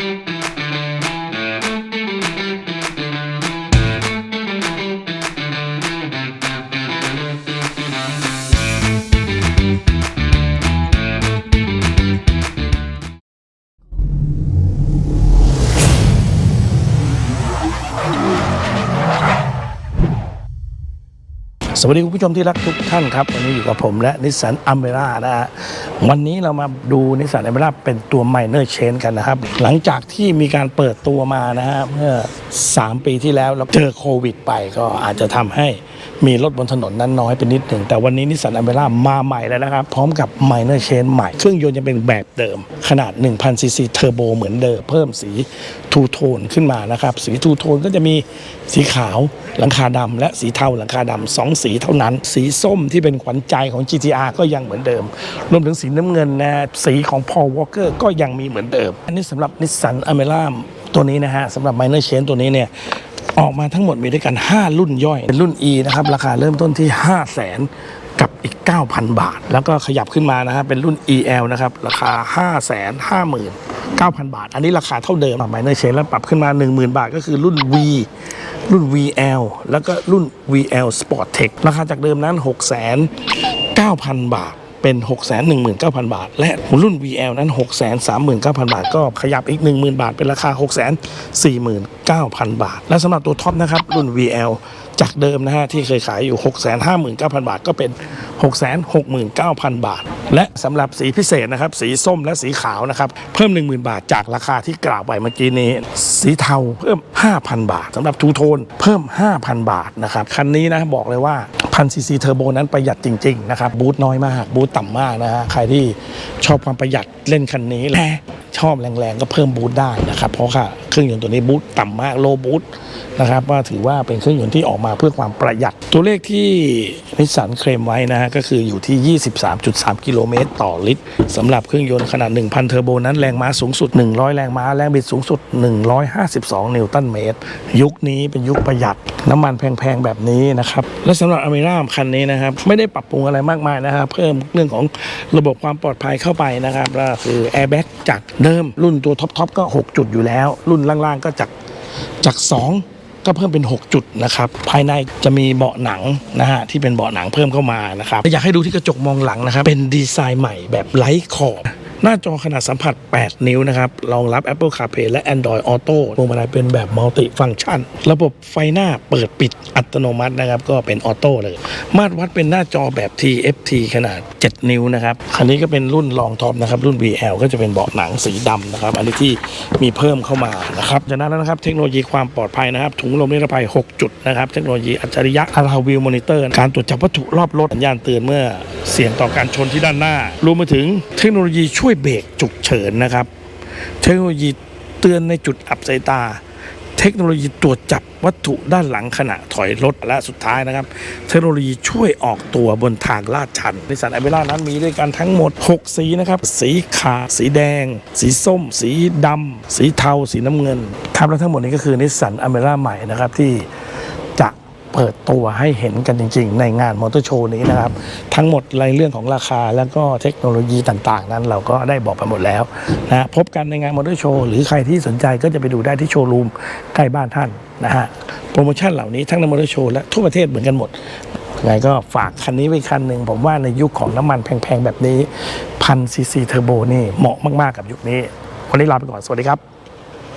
Thank you. สวัสดีคุณผู้ชมที่รักทุกท่านครับ วันนี้อยู่กับผมและนิสสันอัมเบร่านะฮะวันนี้เรามาดูนิสสันอัมเบร่าเป็นตัวไมเนอร์เชนกันนะครับ หลังจากที่มีการเปิดตัวมานะฮะเมื่อ 3 ปีที่แล้วเราเจอโควิดไปก็อาจจะทำให้ มีรถบนถนนนั้นน้อยไปนิดหนึ่งแต่วันนี้นิสสันอัมร่ามาใหม่แล้วนะครับ พร้อมกับไมเนอร์เชนใหม่ เครื่องยนต์ยังเป็นแบบเดิม ขนาด 1,000 ซีซีเทอร์โบเหมือนเดิม เพิ่มสีทูโทนขึ้นมานะครับ สีทูโทนก็จะมีสีขาวหลังคาดำและสีเทาหลังคาดำสองสีเท่านั้น สีส้มที่เป็นขวัญใจของ GTR ก็ยังเหมือนเดิม รวมถึงสีน้ำเงินนะสีของ Paul Walker ก็ยังมีเหมือนเดิม อันนี้สำหรับนิสสันอเมร่าตัวนี้นะฮะสำหรับ Minor Change ตัวนี้เนี่ย ออกมาทั้งหมดมีด้วยกัน 5 รุ่นย่อยเป็นรุ่น E นะครับ ราคาเริ่มต้นที่ 5 0 0แสนกับอีก 9,000 บาท แล้วก็ขยับขึ้นมานะครับเป็นรุ่น EL นะครับ ราคา 5 5 9 0 0 9,000 บาท อันนี้ราคาเท่าเดิมไมเนอร์เชนแล้วปรับขึ้นมา 10,000 บาท ก็คือรุ่น V รุ่น VL แล้วก็รุ่น VL Sport Tech ราคาจากเดิมนั้น 6 9 0 0 0 บาท เป็น 6 1 9 0 0 0 บาท และรุ่น VL นั้น 6 3 9 0 0 0 บาท ก็ขยับอีก 10,000 บาท เป็นราคา 6 4 9 0 0 0 บาท และสำหรับตัวท็อปนะครับ รุ่น VL จากเดิมนะฮะที่เคยขายอยู่ 6 5 9 0 0 0 บาท ก็เป็น 6 6 9 0 0 0 บาท และสำหรับสีพิเศษนะครับ สีส้มและสีขาวนะครับ เพิ่ม 10,000 บาท จากราคาที่กล่าวไปเมื่อกี้นี้ สีเทาเพิ่ม 5,000 บาทสำหรับทูโทนเพิ่ม 5,000 บาทนะครับคันนี้นะบอกเลยว่า พันซีซีเทอร์โบนั้นประหยัดจริงๆนะครับบูทน้อยมากบูทต่ำมากนะฮะใครที่ชอบความประหยัดเล่นคันนี้และ ชอบแรงๆก็เพิ่มบูทได้นะครับเพราะค่ะเครื่องยนต์ตัวนี้บูทต่ำมากโลบูทนะครับว่าถือว่าเป็นเครื่องยนต์ที่ออกมาเพื่อความประหยัด ตัวเลขที่นิสสันเคลมไว้นะฮะก็คืออยู่ที่ 23.3 กิโลเมตรต่อลิตรสำหรับเครื่องยนต์ขนาด 1,000 เทอร์โบนั้นแรงม้าสูงสุด 100 แรงม้าแรงบิดสูงสุด 152 นิวตันเมตร ยุคนี้เป็นยุคประหยัดน้ำมันแพงๆแบบนี้นะครับและสำหรับอเมร่าคันนี้นะครับไม่ได้ปรับปรุงอะไรมากมายนะครับเพิ่มเรื่องของระบบความปลอดภัยเข้าไปนะครับก็คือแอร์แบ็กจากเดิมรุ่นตัวท็อปๆก็ 6 จุดอยู่แล้ว รุ่นล่างๆก็จากจาก 2ก็เพิ่มเป็น 6 จุดนะครับ ภายในจะมีเบาะหนังนะฮะที่เป็นเบาะหนังเพิ่มเข้ามานะครับ อยากให้ดูที่กระจกมองหลังนะครับ เป็นดีไซน์ใหม่แบบไร้ขอบ หน้าจอขนาดสัมผัส 8 นิ้วนะครับรองรับ Apple CarPlay และ Android Auto พวงมาลัยเป็นแบบมัลติฟัง c t ชัน ระบบไฟหน้าเปิดปิดอัตโนมัตินะครับ ก็เป็นออโต้เลย มาตรวัดเป็นหน้าจอแบบ TFT ขนาด 7 นิ้วนะครับ คันนี้ก็เป็นรุ่นรองท็อปนะครับ รุ่น VL ก็จะเป็นเบาะหนังสีดำนะครับ อันนี้ที่มีเพิ่มเข้ามานะครับจากนั้นแล้วนะครับ เทคโนโลยีความปลอดภัยนะครับ ถุงลมนิรภัย 6 จุดนะครับ เทคโนโลยีอัจฉริยะอาราวิวมอนิเตอร์ การตรวจจับวัตถุรอบรถสัญญาณเตือนเมื่อเสี่ยงต่อการชนที่ด้านหน้ารวมไปถึงเทคโนโลยีช่วยเบรกฉุกเฉินนะครับ เทคโนโลยีเตือนในจุดอับสายตา เทคโนโลยีตรวจจับวัตถุด้านหลังขณะถอยรถและสุดท้ายนะครับ เทคโนโลยีช่วยออกตัวบนทางลาดชันนิสสันอเมร่านั้นมีด้วยกันทั้งหมด 6 สีนะครับ สีขาวสีแดง สีส้ม สีดำสีเทา สีน้ำเงินครับและทั้งหมดนี้ก็คือนิสสันอเมร่าใหม่นะครับที่ เปิดตัวให้เห็นกันจริง ๆ ในงานมอเตอร์โชว์นี้นะครับ ทั้งหมดในเรื่องของราคาแล้วก็เทคโนโลยีต่างๆ นั้นเราก็ได้บอกไปหมดแล้วนะพบกันในงานมอเตอร์โชว์หรือใครที่สนใจก็จะไปดูได้ที่โชว์รูมใกล้บ้านท่านนะฮะโปรโมชั่นเหล่านี้ทั้งในมอเตอร์โชว์และทั่วประเทศเหมือนกันหมดยังไงก็ฝากคันนี้ไว้คันหนึ่งผมว่าในยุคของน้ำมันแพงๆแบบนี้พันซีซีเทอร์โบนี่เหมาะมากๆกับยุคนี้วันนี้ลาไปก่อนสวัสดีครับ